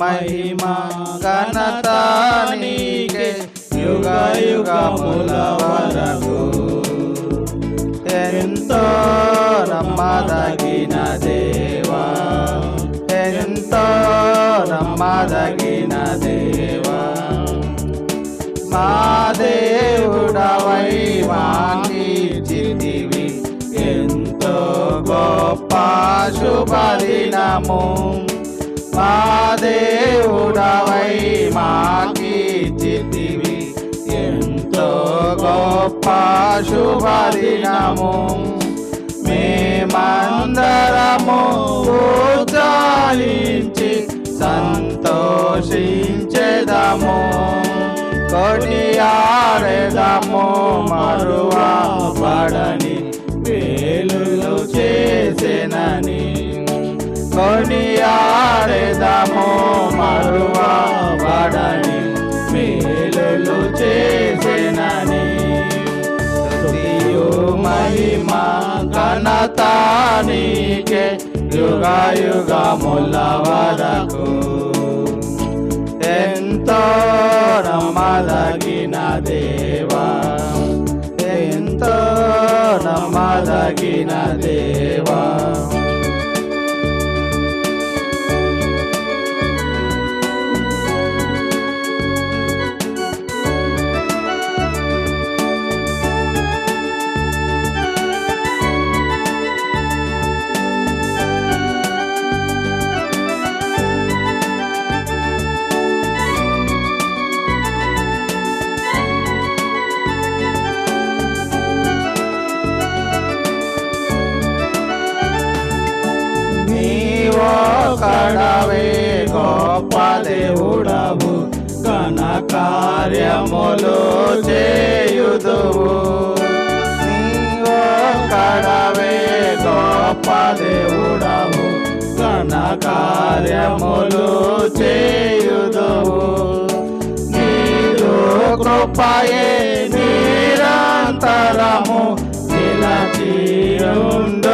మహిమ ఘనత నీకే యుగ యుగముల వరకు ఎంతో నమ్మదగిన దేవా ఎంతో నమ్మదగిన దేవా. మా దేవుడవై మాకిచ్చితివి ఎంతో గొప్ప శుభదినము. మా దేవుడవై మాకిచ్చితివి ఎంతో గొప్ప శుభదినము మేమందరము చాలించి సంతోషించెదము. కొనియాడెదము మరువా పడని వేలు చేసినని. కొని మరువా పడని మేలులు చేసెనని. స్తుతియు మహిమ ఘనత నీకే వరకు ఎంతో నమ్మదగిన దేవా ఎంతో నమ్మదగిన దేవా. కడవే గొప్ప దేవుడవు ఘన కార్యములు చేయుదువు. కడవే గొప్ప దేవుడవు ఘన కార్యములు చేయుదువు. నీరు కృపయే నిరంతరము నిలచి ఉండు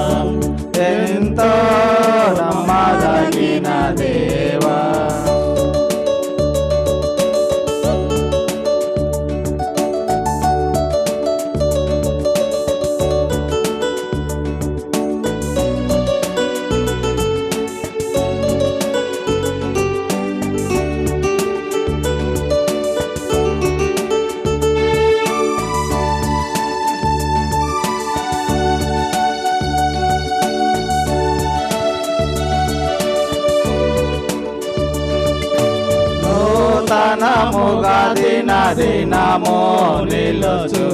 నూతనముగా దిన దినము నిలుచు.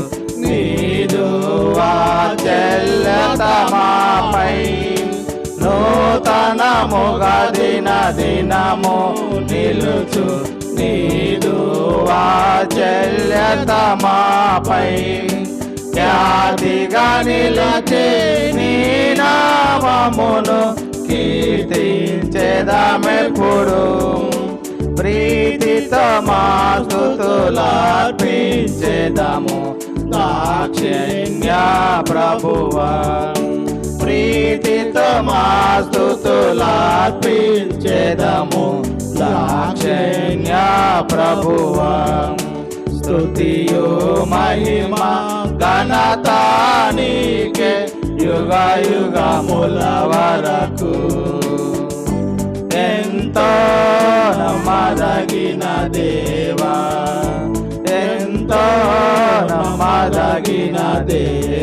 నీదు వాచెల్లతమాపై నూతనముగా దిన దినము నిలుచు. నీదు వాచెల్లతమాపై ఖ్యాతిగా నిలచే నీ నామమును కీర్తించేదామెప్పుడు. ప్రీతితో మాస్తుతులార్పించేదము దాక్షిణ్య ప్రభువా. ప్రీతితో మాస్తుతులార్పించేదము దాక్షిణ్య ప్రభువా. స్తుతియో మహిమ ఘనత యుగ యుగముల వరకు. ఎంతో నమ్మదగిన దేవా ఎంతో నమ్మదగిన దేవా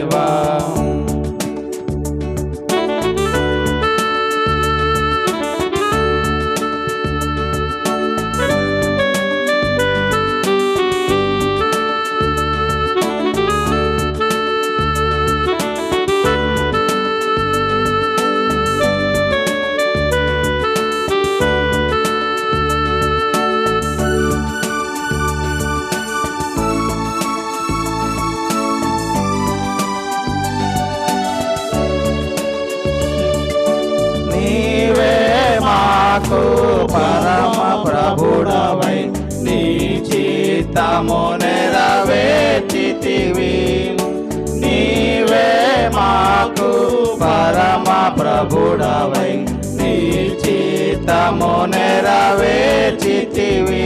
చిత్తము నెరవేర్చితివి నీవే మాకు పరమ ప్రభుడవై నీ చిత్తము నెరవేర్చితివి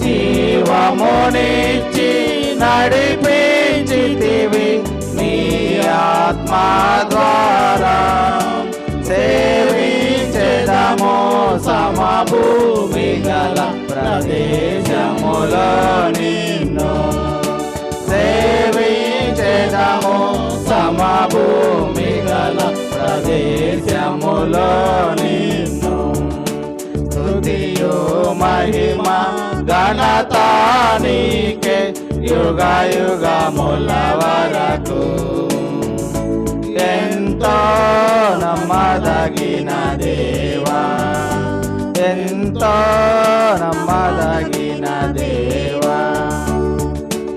జీవమునిచ్చి నడిపించితివి నీ ఆత్మ ద్వారా ప్రదేశములో నిన్ను. సేవించెదము సమభూమి గల ప్రదేశములో నిన్ను. స్తుతియు మహిమ ఘనతానికే యుగ యుగముల వరకు.